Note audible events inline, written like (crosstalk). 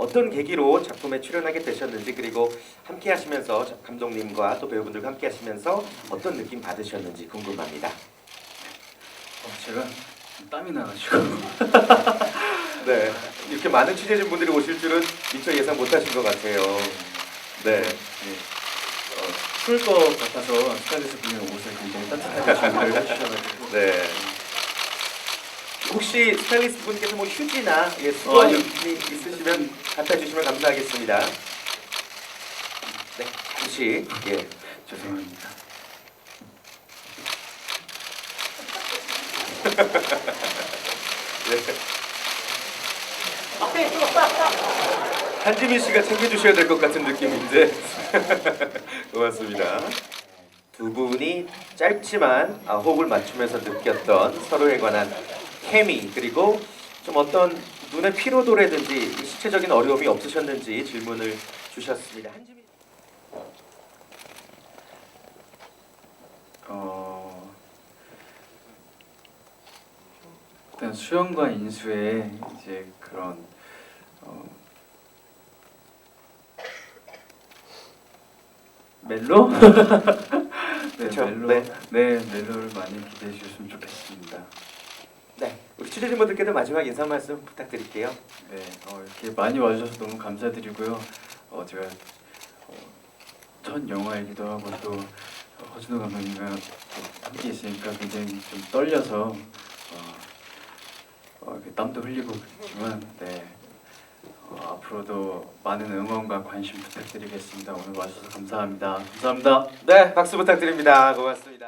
어떤 계기로 작품에 출연하게 되셨는지 그리고 함께 하시면서 자- 감독님과 또 배우분들과 함께 하시면서 어떤 느낌 받으셨는지 궁금합니다. 어, 제가 땀이 나가지고 (laughs) 네, 이렇게 많은 취재진 분들이 오실 줄은 미처 예상 못하신 것 같아요. 네, 네. 어, 추울 것 같아서 스타일리스트 분이 옷을 굉장히 따뜻하게 (laughs) 준비를 해주셔가지고 네. 혹시 스타일리스트 분께서 뭐 휴지나 예, 수건이 아니요. 있으시면 갖다 주시면 감사하겠습니다. 네, 잠시 예. 죄송합니다. (laughs) 네. 한지민 씨가 챙겨주셔야 될 것 같은 느낌인데 (laughs) 고맙습니다. 두 분이 짧지만 아, 호흡을 맞추면서 느꼈던 서로에 관한 케미 그리고 좀 어떤 눈의 피로도라든지 신체적인 어려움이 없으셨는지 질문을 주셨습니다. 한지민 어, 일단 수영과 인수의 이제 그런 어, 멜로? (laughs) 네, 멜로. 네. 네. 멜로를 많이 기대해 주셨으면 좋겠습니다. 네, 우리 취재진분들께도 마지막 인사 말씀 부탁드릴게요. 네, 어, 이렇게 많이 와주셔서 너무 감사드리고요. 어, 제가 어, 첫 영화이기도 하고 또 어, 허준호 감독님과 또 함께 있으니까 굉장히 좀 떨려서 어, 어, 이렇게 땀도 흘리고 그렇지만 네, 어, 앞으로도 많은 응원과 관심 부탁드리겠습니다. 오늘 와주셔서 감사합니다. 감사합니다. 네, 박수 부탁드립니다. 고맙습니다.